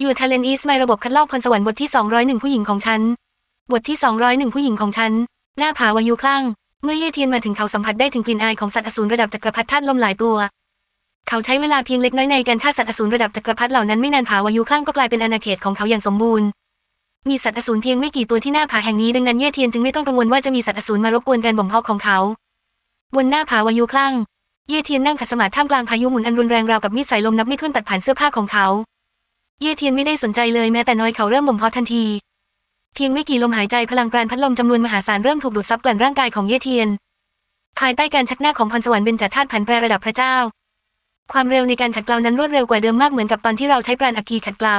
อยู่ทาเลนอีสไมระบบคัดลอกพรสวรรค์บทที่ 201 ผู้หญิงของฉัน บทที่ 201 ผู้หญิงของฉัน หน้าผาวายุคลั่ง เมื่อเย่เทียนมาถึงเขาสัมผัสได้ถึงกลิ่นอายของสัตว์อสูรระดับจักรพรรดิธาตุลมหลายตัว เขาใช้เวลาเพียงเล็กน้อยในการฆ่าสัตว์อสูรระดับจักรพรรดิเหล่านั้นไม่นานผาวายุคลั่งก็กลายเป็นอาณาเขตของเขาอย่างสมบูรณ์ มีสัตว์อสูรเพียงไม่กี่ตัวที่หน้าผาแห่งนี้ดังนั้นเย่เทียนจึงไม่ต้องกังวลว่าจะมีสัตว์อสูรมารบกวนการบ่มเพาะของเขา บนหน้าผาวายุคลั่ง เย่เทียนนั่งขัดสมาธิท่ามกลางพายุหมุนอันรุนแรงราวกับมีดสายลมนับไม่ถ้วนตัดผ่านเสื้อผ้าของเขา เย่เทียนไม่ได้สนใจเลยแม้แต่น้อยเขาเริ่มบ่มเพาะทันที เพียงไม่กี่ลมหายใจพลังแปราณพัดลมจำนวนมหาศาลเริ่มถูกดูดซับกลั่นร่างกายของเย่เทียน ภายใต้การชักหน้าของพรสวรรค์เบญจธาตุผันแปรระดับพระเจ้า ความเร็วในการขัดเกลานั้นรวดเร็วกว่าเดิมมากเหมือนกับตอนที่เราใช้ปราณอัคคีขัดเกลา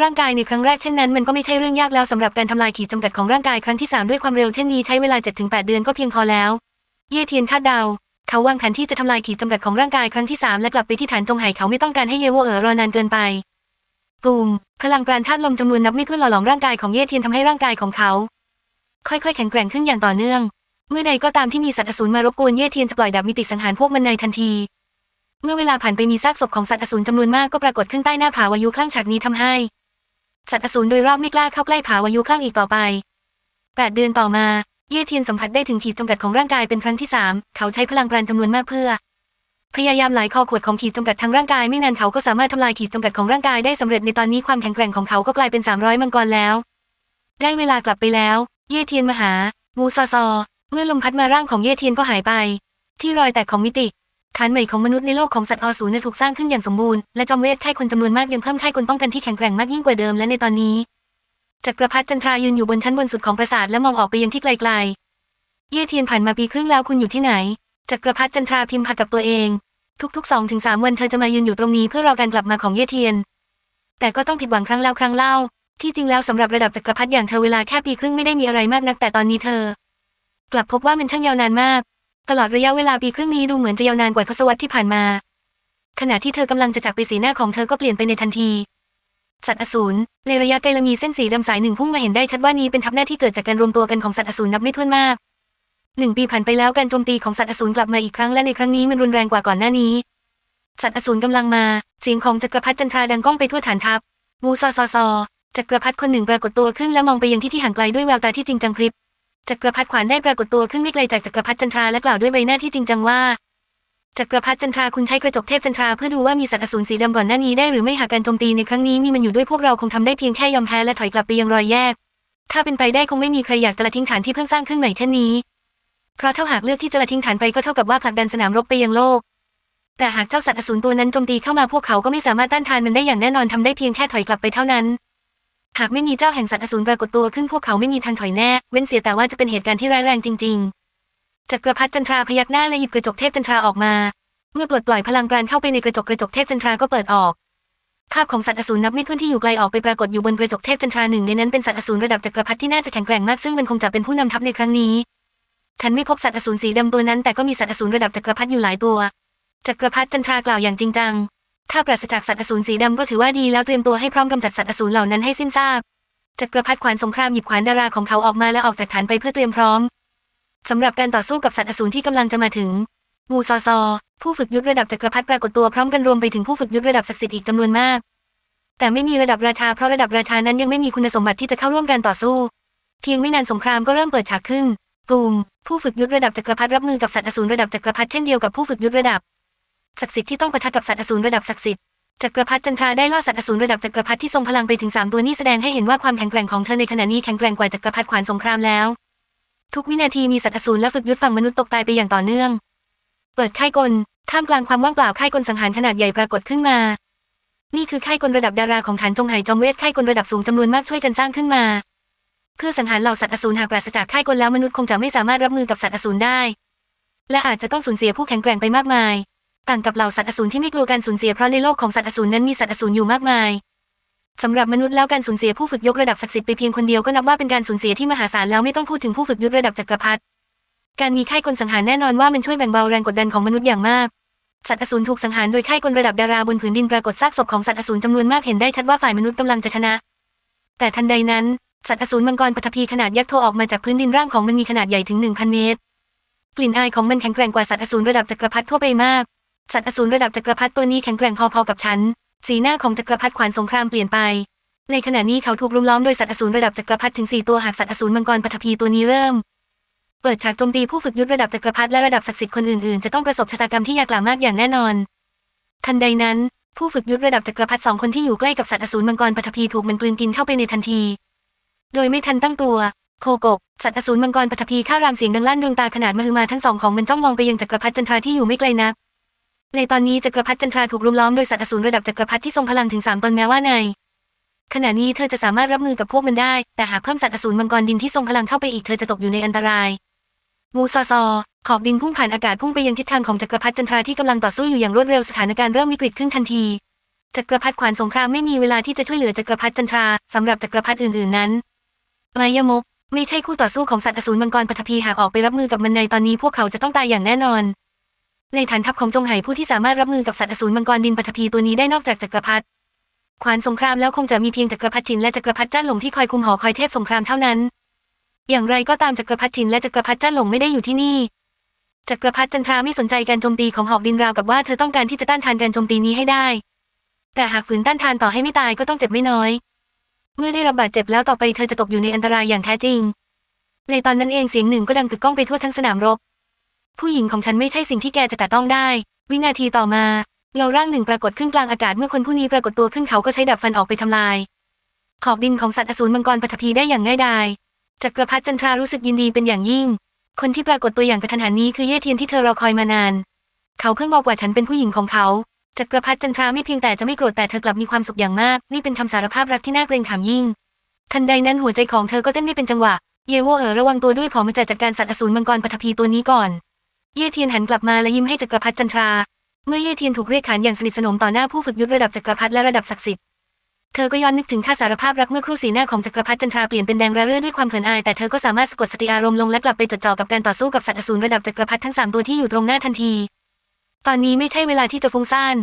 ร่างกายในครั้งแรกเช่นนั้นมันก็ไม่ใช่เรื่องยากแล้วสำหรับการทำลายขีดจำกัดของร่างกายครั้งที่สามด้วยความเร็วเช่นนี้ใช้เวลา 7-8 เดือนก็เพียงพอแล้ว เย่เทียนคาดเดา เขาวางแผนที่จะทำลายขีดจำกัดของร่างกายครั้งที่สามและกลับไปที่ฐานจงไห่เขาไม่ต้องการให้เยโวเอ๋อรอนานเกินไป ตูมพลังปราณธาตุลมจำนวนนับไม่ถ้วนหล่อหลอมร่างกายของเย่เทียนทำให้ร่างกายของเขา ค่อยๆ แข็งแกร่งขึ้นอย่างต่อเนื่อง เมื่อใดก็ตามที่มีสัตว์อสูรมารบกวนเย่เทียนจะปล่อยดาบมิติสังหารพวกมันในทันที เมื่อเวลาผ่านไปมีซากศพของสัตว์อสูรจำนวนมากก็ปรากฏขึ้นใต้หน้าผาวายุคลั่งฉากนี้ทำให้ สัตว์อสูรโดยรอบไม่กล้าเข้าใกล้ผาวายุคลั่งอีกต่อไปแปดเดือนต่อมาเย่เทียนสัมผัสได้ถึงขีดจำกัดของร่างกายเป็นครั้งที่สามเขาใช้พลังปราณจำนวนมากเพื่อ พยายามหลายคอขวดของขีดจำกัดทางร่างกายไม่นานเขาก็สามารถทำลายขีดจำกัดของร่างกายได้สำเร็จในตอนนี้ความแข็งแกร่งของเขาก็กลายเป็น 300 มังกรแล้ว ได้เวลากลับไปแล้ว เย่เทียนมาหามูซอซอ เมื่อลมพัดมาร่างของเย่เทียนก็หายไป ที่รอยแตกของมิติฐานใหม่ของมนุษย์ในโลกของสัตว์อสูรถูกสร้างขึ้นอย่างสมบูรณ์และจอมเวทไข้คนจำนวนมากยังเพิ่มไข้คนป้องกันที่แข็งแกร่งมากยิ่งกว่าเดิมและในตอนนี้จักรพรรดิจันทรายืนอยู่บนชั้นบนสุดของปราสาทและมองออกไปยังที่ไกลๆ เย่เทียนผ่านมาปีครึ่งแล้วคุณอยู่ที่ไหน จักรพรรดิจันทราพิมพ์ผัดกับตัวเอง ทุกๆสองถึงสามวันเธอจะมายืนอยู่ตรงนี้เพื่อรอการกลับมาของเย่เทียน แต่ก็ต้องผิดหวังครั้งแล้วครั้งเล่า ที่จริงแล้วสำหรับระดับจักรพรรดิอย่างเธอเวลาแค่ปีครึ่งไม่ได้มีอะไรมากนักแต่ตอนนี้เธอ กลับพบว่ามันช่างยาวนานมาก ตลอดระยะเวลาปีครึ่งนี้ดูเหมือนจะยาวนานกว่าทศวรรษที่ผ่านมา ขณะที่เธอกำลังจะจากไปสีหน้าของเธอก็เปลี่ยนไปในทันทีสัตว์อสูรในระยะไกลละมีเส้นสีดำสายหนึ่งพุ่งมาเห็นได้ชัดว่านี้เป็นทับหน้าที่เกิดจากการรวมตัวกันของสัตว์อสูรนับไม่ถ้วนมาก หนึ่งปีผ่านไปแล้วการโจมตีของสัตว์อสูรกลับมาอีกครั้งและในครั้งนี้มันรุนแรงกว่าก่อนหน้านี้ สัตว์อสูรกำลังมา เสียงของจักรพรรดิจันทราดังก้องไปทั่วฐานทัพมูซอซอซอจักรพรรดิคนหนึ่งปรากฏตัวขึ้นและมองไปยังที่ที่ห่างไกลด้วยแววตาที่จริงจังพริบจักรพรรดิขวานได้ปรากฏตัวขึ้นไม่ไกลจากจักรพรรดิจันทราและกล่าวด้วยใบหน้าที่จริงจังว่าจักรพรรดิจันทราคุณใช้กระจกเทพจันทราเพื่อดูว่ามีสัตว์อสูรสีดำก่อนหน้านี้ได้หรือไม่หากการโจมตีในครั้งนี้มีมันอยู่ด้วยพวกเราคงทำได้เพียงแค่ยอมแพ้และถอยกลับไปยังรอยแยก ถ้าเป็นไปได้คงไม่มีใครอยากจะละทิ้งฐานที่เพิ่งสร้างขึ้นใหม่เช่นนี้ เพราะถ้าหากเลือกที่จะละทิ้งฐานไปก็เท่ากับว่าผลักดันสนามรบไปยังโลก แต่หากเจ้าสัตว์อสูรตัวนั้นโจมตีเข้ามาพวกเขาก็ไม่สามารถต้านทานมันได้อย่างแน่นอนทำได้เพียงแค่ถอยกลับไปเท่านั้น หากไม่มีเจ้าแห่งสัตว์อสูรปรากฏตัวขึ้นพวกเขาไม่มีทางถอยแน่ เว้นเสียแต่ว่าจะเป็นเหตุการณ์ที่ร้ายแรงจริง ๆจักรพรรดิจันทราพยักหน้าและหยิบกระจกเทพจันทราออกมา เมื่อปลดปล่อยพลังปราณเข้าไปในกระจกกระจกเทพจันทราก็เปิดออกภาพของสัตว์อสูรนับไม่ถ้วนที่อยู่ไกลออกไปปรากฏอยู่บนกระจกเทพจันทราหนึ่งในนั้นเป็นสัตว์อสูรระดับจักรพรรดิที่น่าจะแข็งแกร่งมากซึ่งมันคงจะเป็นผู้นำทัพในครั้งนี้ ฉันไม่พบสัตว์อสูรสีดำตัวนั้นแต่ก็มีสัตว์อสูรระดับจักรพรรดิอยู่หลายตัว จักรพรรดิจันทรากล่าวอย่างจริงจัง ถ้าปราศจากสัตว์อสูรสีดำก็ถือว่าดีแล้วเตรียมตัวให้พร้อมกำจัดสัตว์อสูรเหล่านั้นให้สิ้นซากจักรพรรดิขวานสงครามหยิบขวานดาราของเขาออกมาและออกจากฐานไปเพื่อเตรียมพร้อมสำหรับการต่อสู้กับสัตว์อสูรที่กำลังจะมาถึงงูซอซอ ผู้ฝึกยุทธระดับจักรพรรดิปรากฏตัวพร้อมกันรวมไปถึงผู้ฝึกยุทธระดับศักดิ์สิทธิ์อีกจำนวนมาก แต่ไม่มีระดับราชาเพราะระดับราชานั้นยังไม่มีคุณสมบัติที่จะเข้าร่วมการต่อสู้ เพียงไม่นานสงครามก็เริ่มเปิดฉากขึ้น ตูมผู้ฝึกยุทธระดับจักรพรรดิรับมือกับสัตว์อสูรระดับจักรพรรดิเช่นเดียวกับผู้ฝึกยุทธระดับศักดิ์สิทธิ์ที่ต้องปะทะกับสัตว์อสูรระดับศักดิ์สิทธิ์จักรพรรดิจันทราได้ล่อสัตว์อสูรระดับจักรพรรดิที่ทรงพลังไปถึงสามตัวนี้แสดงให้เห็นว่าความแข็งแกร่งของเธอในขณะนี้แข็งแกร่งกว่าจักรพรรดิขวานสงครามแล้ว ทุกวินาทีมีสัตว์อสูรและฝึกยุทธฝั่งมนุษย์ตกตายไปอย่างต่อเนื่อง เปิดค่ายกลท่ามกลางความว่างเปล่าค่ายกลสังหารขนาดใหญ่ปรากฏขึ้นมา นี่คือค่ายกลระดับดาราของฐานจงไหจอมเวทค่ายกลระดับสูงจำนวนมากช่วยกันสร้างขึ้นมา เพื่อสังหารเหล่าสัตว์อสูรหากปราศจากค่ายกลแล้วมนุษย์คงจะไม่สามารถรับมือกับสัตว์อสูรได้ และอาจจะต้องสูญเสียผู้แข็งแกร่งไปมากมาย ต่างกับเหล่าสัตว์อสูรที่ไม่กลัวการสูญเสียเพราะในโลกของสัตว์อสูรนั้นมีสัตว์อสูรอยู่มากมายสำหรับมนุษย์แล้วการสูญเสียผู้ฝึกยกระดับศักดิ์สิทธิ์ไปเพียงคนเดียวก็นับว่าเป็นการสูญเสียที่มหาศาลแล้วไม่ต้องพูดถึงผู้ฝึกยุทธระดับจักรพรรดิการมีค่ายกลสังหารแน่นอนว่ามันช่วยแบ่งเบาแรงกดดันของมนุษย์อย่างมาก สัตว์อสูรถูกสังหารโดยค่ายกลระดับดาราบนผืนดินปรากฏซากศพของสัตว์อสูรจำนวนมากเห็นได้ชัดว่าฝ่ายมนุษย์กำลังจะชนะ แต่ทันใดนั้น สัตว์อสูรมังกรปฐพีขนาดยักษ์โทออกมาจากพื้นดินร่างของมันมีขนาดใหญ่ถึง1,000เมตร กลิ่นอายของมันแข็งแกร่งกว่าสัตว์อสูรระดับจักรพรรดิทั่วไปมาก สัตว์อสูรระดับจักรพรรดิตัวนี้แข็งแกร่งพอๆกับฉัน สีหน้าของจักรพรรดิขวานสงครามเปลี่ยนไป ในขณะนี้เขาถูกรุมล้อมโดยสัตว์อสูรระดับจักรพรรดิถึงสี่ตัวหากสัตว์อสูรมังกรปฐพีตัวนี้เริ่ม เปิดฉากโจมตีผู้ฝึกยุทธระดับจักรพรรดิและระดับศักดิ์สิทธิ์คนอื่นๆ จะต้องประสบชะตากรรมที่ยากลามากอย่างแน่นอน ทันใดนั้น ผู้ฝึกยุทธระดับจักรพรรดิสองคนที่อยู่ใกล้กับสัตว์อสูรมังกรปฐพีถูกมันกลืนกินเข้าไปในทันที โดยไม่ทันตั้งตัว โคกบสัตว์อสูรมังกรปฐพีข้ารามเสียงดังลั่นดวงตาขนาดมหึมาทั้งสองของมันจ้องมองไปยังจักรพรรดิจันทราที่อยู่ไม่ไกลนัก ในตอนนี้จักรพรรดิจันทราถูกรุมล้อมโดยสัตว์อสูรระดับจักรพรรดิที่ทรงพลังถึงสามตนแม้ว่าในขณะนี้เธอจะสามารถรับมือกับพวกมันได้ แต่หากเพิ่มสัตว์อสูรมังกรดินที่ทรงพลังเข้าไปอีกเธอจะตกอยู่ในอันตรายมูซอซอ ขอบดินพุ่งผ่านอากาศพุ่งไปยังทิศทางของจักรพรรดิจันทราที่กำลังต่อสู้อยู่อย่างรวดเร็วสถานการณ์เริ่มวิกฤตขึ้นทันทีจักรพรรดิขวานสงครามไม่มีเวลาที่จะช่วยเหลือจักรพรรดิจันทราสำหรับจักรพรรดิอื่นๆนั้น มายมกไม่ใช่คู่ต่อสู้ของสัตว์อสูรมังกรปฐพีหากออกไปรับมือกับมันในตอนนี้พวกเขาจะต้องตายอย่างแน่นอน ในฐานทัพของจงไหผู้ที่สามารถรับมือกับสัตว์อสูรมังกรดินปฐพีตัวนี้ได้นอกจากจักรพรรดิขวานสงครามแล้วคงจะมีเพียงจักรพรรดิจินและจักรพรรดิจ้านหลงที่คอยคุมหอคอยเทพสงครามเท่านั้น อย่างไรก็ตามจักรพรรดิจินและจักรพรรดิจ้านหลงไม่ได้อยู่ที่นี่ จักรพรรดิจันทราไม่สนใจการโจมตีของหอกดินราวกับว่าเธอต้องการที่จะต้านทานการโจมตีนี้ให้ได้ แต่หากฝืนต้านทานต่อให้ไม่ตายก็ต้องเจ็บไม่น้อย เมื่อได้รับบาดเจ็บแล้วต่อไปเธอจะตกอยู่ในอันตรายอย่างแท้จริง ในตอนนั้นเองเสียงหนึ่งก็ดังกึกก้องไปทั่วทั้งสนามรบ ผู้หญิงของฉันไม่ใช่สิ่งที่แกจะแตะต้องได้ วินาทีต่อมาเงาร่างหนึ่งปรากฏขึ้นกลางอากาศเมื่อคนผู้นี้ปรากฏตัวขึ้นเขาก็ใช้ดับฟันออกไปทำลาย ขอบดินของสัตว์อสูรมังกรปฐพีได้อย่างง่ายดายจักรพรรดิจันทรารู้สึกยินดีเป็นอย่างยิ่ง คนที่ปรากฏตัวอย่างกระทันหันนี้คือเย่เทียนที่เธอรอคอยมานาน เขาเพิ่งบอกว่าฉันเป็นผู้หญิงของเขา จักรพรรดิจันทราไม่เพียงแต่จะไม่โกรธแต่เธอกลับมีความสุขอย่างมาก นี่เป็นคำสารภาพรักที่น่าเกรงขามยิ่ง ทันใดนั้นหัวใจของเธอก็เต้นไม่เป็นจังหวะ เยโวเอ๋อระวังตัวด้วยผอมาจัดการสัตว์อสูรมังกรปฐพีตัวนี้ก่อน เย่เทียนหันกลับมาและยิ้มให้จักรพรรดิจันทรา เมื่อเย่เทียนถูกเรียกขานอย่างสนิทสนมต่อหน้าผู้ฝึกยุทธระดับจักรพรรดิและระดับศักดิ์สิทธิ์ เธอก็ย้อนนึกถึงท่าสารภาพรักเมื่อครู่สีหน้าของจักรพรรดิจันทราเปลี่ยนเป็นแดงระเรื่อด้วยความเขินอายแต่เธอก็สามารถสะกดสติอารมณ์ลงและกลับไปจดจ่อกับการต่อสู้กับสัตว์อสูรระดับจักรพรรดิทั้งสามตัวที่อยู่ตรงหน้าทันที ตอนนี้ไม่ใช่เวลาที่จะฟุ้งซ่าน